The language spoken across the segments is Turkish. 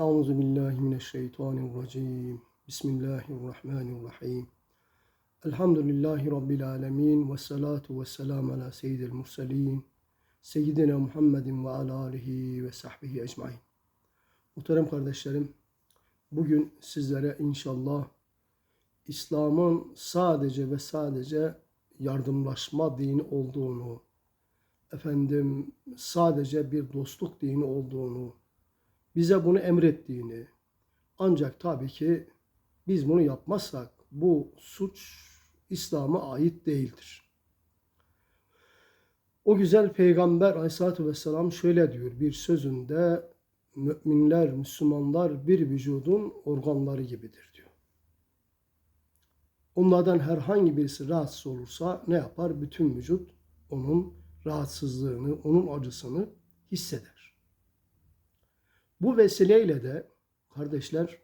Euzu billahi mineşşeytanirracim. Bismillahirrahmanirrahim. Elhamdülillahi rabbil alamin ve salatu vesselam ala seyyidil murselin. Seyyidina Muhammedin ve ala alihi ve sahbihi ecmaîn. Muhterem kardeşlerim, bugün sizlere inşallah İslam'ın sadece ve sadece yardımlaşma dini olduğunu, efendim sadece bir dostluk dini olduğunu, bize bunu emrettiğini, ancak tabii ki biz bunu yapmazsak bu suç İslam'a ait değildir. O güzel peygamber aleyhissalatü vesselam şöyle diyor bir sözünde müminler, Müslümanlar bir vücudun organları gibidir diyor. Onlardan herhangi birisi rahatsız olursa ne yapar? Bütün vücut onun rahatsızlığını, onun acısını hisseder. Bu vesileyle de kardeşler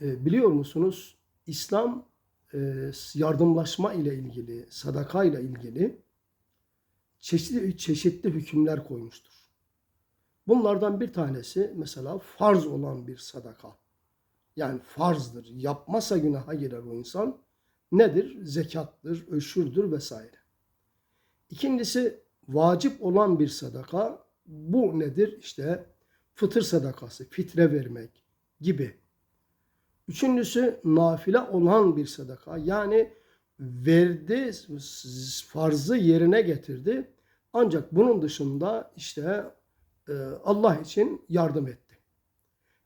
e, biliyor musunuz İslam e, yardımlaşma ile ilgili, sadaka ile ilgili çeşitli çeşitli hükümler koymuştur. Bunlardan bir tanesi mesela farz olan bir sadaka. Yani farzdır. Yapmasa günaha girer o insan. Nedir? Zekattır, öşürdür vesaire. İkincisi vacip olan bir sadaka. Bu nedir? İşte fıtır sadakası, fitre vermek gibi. Üçüncüsü nafile olan bir sadaka. Yani verdi, farzı yerine getirdi. Ancak bunun dışında işte e, Allah için yardım etti.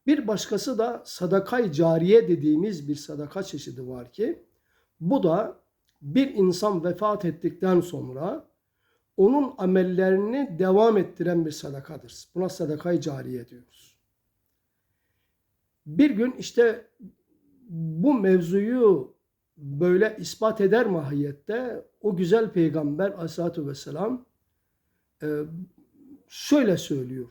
Bir başkası da sadakay cariye dediğimiz bir sadaka çeşidi var ki bu da bir insan vefat ettikten sonra onun amellerini devam ettiren bir sadakadır. Buna sadakayı cariye diyoruz. Bir gün işte bu mevzuyu böyle ispat eder mahiyette o güzel peygamber aleyhissalatü vesselam e, şöyle söylüyor.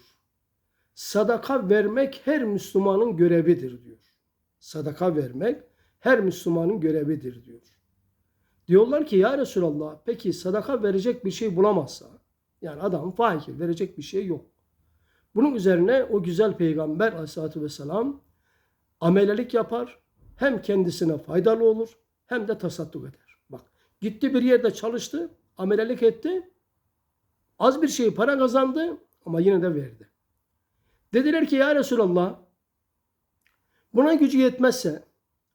Sadaka vermek her Müslümanın görevidir diyor. Sadaka vermek her Müslümanın görevidir diyor. Diyorlar ki ya Resulallah peki sadaka verecek bir şey bulamazsa yani adam fakir verecek bir şey yok. Bunun üzerine o güzel peygamber aleyhissalatü vesselam amelelik yapar. Hem kendisine faydalı olur hem de tasadduk eder. Bak gitti bir yerde çalıştı, amelelik etti. Az bir şey para kazandı ama yine de verdi. Dediler ki ya Resulallah buna gücü yetmezse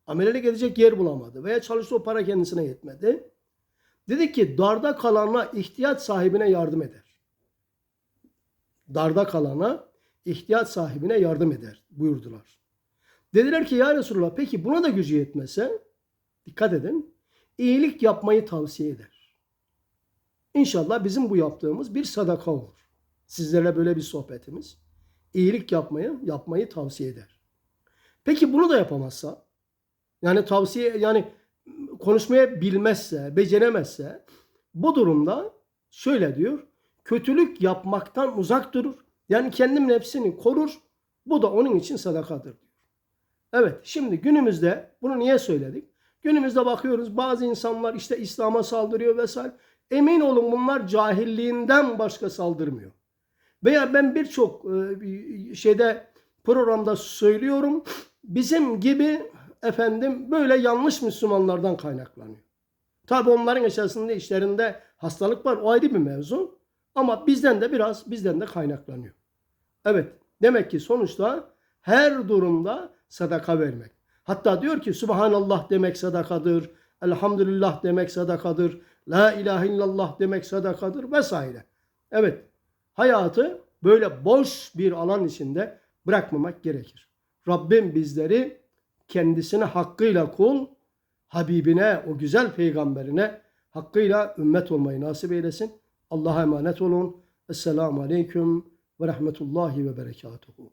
amelelik edecek yer bulamadı veya çalıştığı para kendisine yetmedi. Dedi ki darda kalana ihtiyaç sahibine yardım eder. Darda kalana ihtiyaç sahibine yardım eder buyurdular. Dediler ki ya Resulallah peki buna da gücü yetmese dikkat edin iyilik yapmayı tavsiye eder. İnşallah bizim bu yaptığımız bir sadaka olur. Sizlerle böyle bir sohbetimiz. İyilik yapmayı, yapmayı tavsiye eder. Peki bunu da yapamazsa yani tavsiye yani konuşmaya bilmezse, beceremezse bu durumda şöyle diyor. Kötülük yapmaktan uzak durur. Yani kendi nefsini korur. Bu da onun için sadakadır diyor. Evet şimdi günümüzde bunu niye söyledik? Günümüzde bakıyoruz bazı insanlar işte İslam'a saldırıyor vesaire. Emin olun bunlar cahilliğinden başka saldırmıyor. Veya ben birçok şeyde programda söylüyorum. Bizim gibi efendim böyle yanlış Müslümanlardan kaynaklanıyor. Tabi onların içerisinde işlerinde hastalık var. O ayrı bir mevzu. Ama bizden de biraz bizden de kaynaklanıyor. Evet. Demek ki sonuçta her durumda sadaka vermek. Hatta diyor ki Subhanallah demek sadakadır. Elhamdülillah demek sadakadır. La ilahe illallah demek sadakadır vesaire. Evet. Hayatı böyle boş bir alan içinde bırakmamak gerekir. Rabbim bizleri kendisine hakkıyla kul, Habibine, o güzel peygamberine hakkıyla ümmet olmayı nasip eylesin. Allah'a emanet olun. Esselamu Aleyküm ve Rahmetullahi ve Berekatuhu.